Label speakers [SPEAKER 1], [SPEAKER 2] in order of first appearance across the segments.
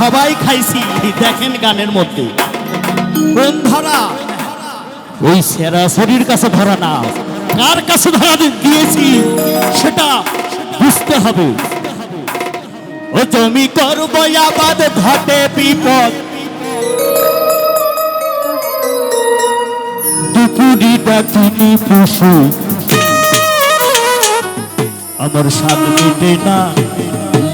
[SPEAKER 1] সবাই খাইছি, দেখেন গানের মধ্যে। কোন ধরা ওই সেরা শরীর কাছে ধরা না। কার কাছে ধরা দিয়েছি, সেটা বুঝতে হবে। ও জমি করব, আবাদ ঘটে বিপদ। দুপুরিটা তিনি পশু। আমার মেটে না।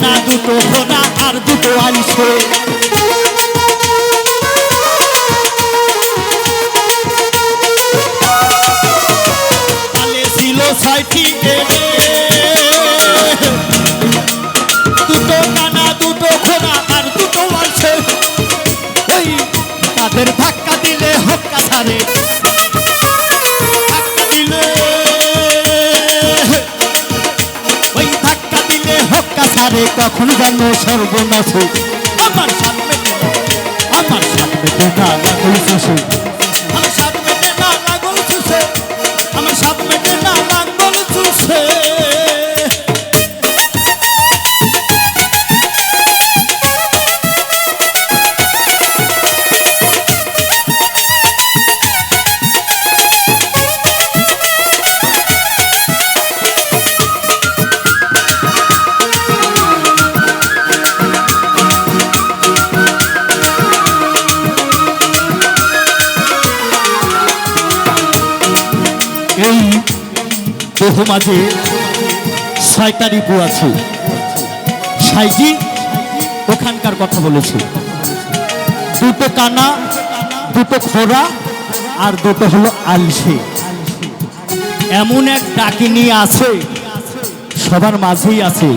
[SPEAKER 1] কানা দুটো ঘোড়া আর দুটো আলিশে আলে ছিল ছয়টি দুটো কানা, দুটো ঘোড়া আর দুটো তাদের ধাক্কা দিলে হক্কা ছাড়ে। কখন যেন সর্বনাশ। আমার সাত মেটে আমার সাত মেটে না লাগল চুষে এই বহু মাঝে ছয়টা রিপু আছে। সাইজি, ওখানকার কথা বলেছে। দুটো কানা, দুটো খোরা, আর দুটো হলো আলসে। এমন এক ডাকিনি আছে, সবার মাঝেই আছে,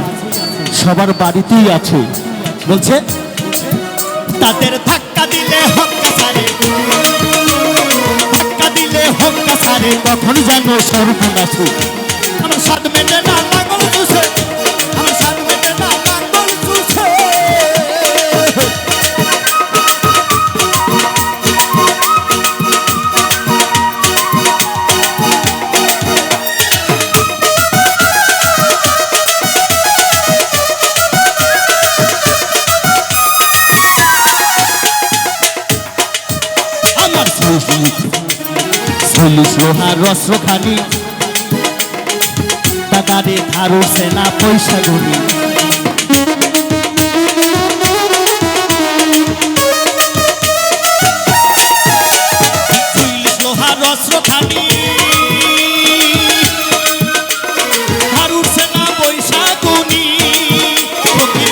[SPEAKER 1] সবার বাড়িতেই আছে। বলছে, তাদের ধাক্কা দিলে হক্কা কখন যেন সর্বনাশ আমার সাত মেটে না লাঙ্গল চুষে। আমার চুষে। আমার চল্লিশ চল্লিশ লোহার রস্র খানি দাদারে ধারু সেনা পয়সা গুনি। চল্লিশ লোহার রস্র খানি ধারুর সেনা পয়সা গুনি। ফকির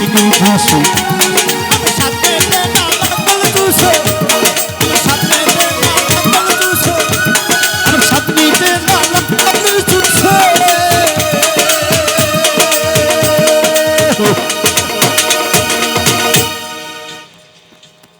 [SPEAKER 1] ওই